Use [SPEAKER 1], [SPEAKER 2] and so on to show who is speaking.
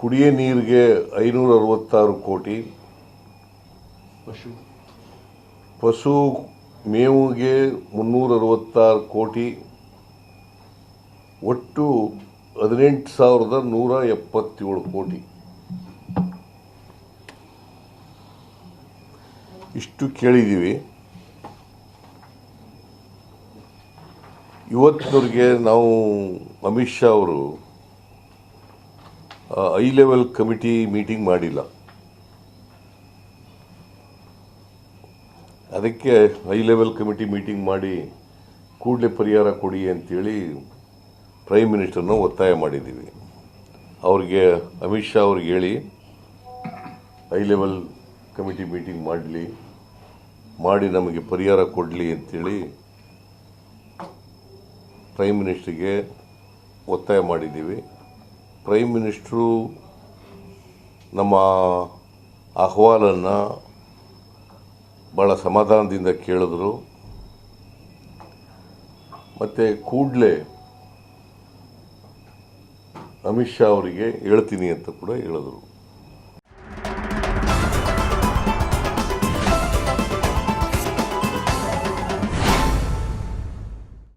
[SPEAKER 1] ಕುಡಿಯ ನೀರಿಗೆ ಐನೂರ ಅರವತ್ತಾರು ಕೋಟಿ.
[SPEAKER 2] ಪಶು.
[SPEAKER 1] ಪಶು ಮೇವುಗೆ ಮುನ್ನೂರ ಅರವತ್ತಾರು ಕೋಟಿ. ಒಟ್ಟು ಹದಿನೆಂಟು ಸಾವಿರದ ನೂರ ಎಪ್ಪತ್ತೇಳು ಕೋಟಿ. ಇಷ್ಟು ಕೇಳಿದ್ದೀವಿ ಇವತ್ತಿನವ್ರಿಗೆ ನಾವು ಅಮಿತ್ ಶಾ ಅವರು ಐ ಲೆವೆಲ್ ಕಮಿಟಿ ಮೀಟಿಂಗ್ ಮಾಡಿಲ್ಲ. ಅದಕ್ಕೆ ಹೈ ಲೆವೆಲ್ ಕಮಿಟಿ ಮೀಟಿಂಗ್ ಮಾಡಿ ಕೂಡಲೇ ಪರಿಹಾರ ಕೊಡಿ ಅಂತೇಳಿ ಪ್ರೈಮ್ ಮಿನಿಸ್ಟರ್ನ ಒತ್ತಾಯ ಮಾಡಿದ್ದೀವಿ. ಅವ್ರಿಗೆ ಅಮಿತ್ ಶಾ ಅವ್ರಿಗೆ ಹೇಳಿ ಹೈ ಲೆವೆಲ್ ಕಮಿಟಿ ಮೀಟಿಂಗ್ ಮಾಡಲಿ, ಮಾಡಿ ನಮಗೆ ಪರಿಹಾರ ಕೊಡಲಿ ಅಂತೇಳಿ ಪ್ರೈಮ್ ಮಿನಿಸ್ಟ್ರಿಗೆ ಒತ್ತಾಯ ಮಾಡಿದ್ದೀವಿ. ಪ್ರೈಮ್ ಮಿನಿಸ್ಟ್ರು ನಮ್ಮ ಅಹವಾಲನ್ನು ಭಾಳ ಸಮಾಧಾನದಿಂದ ಕೇಳಿದ್ರು. ಮತ್ತು ಕೂಡಲೇ ಅಮಿತ್ ಶಾ ಅವರಿಗೆ ಹೇಳ್ತೀನಿ ಅಂತ ಕೂಡ ಹೇಳಿದ್ರು.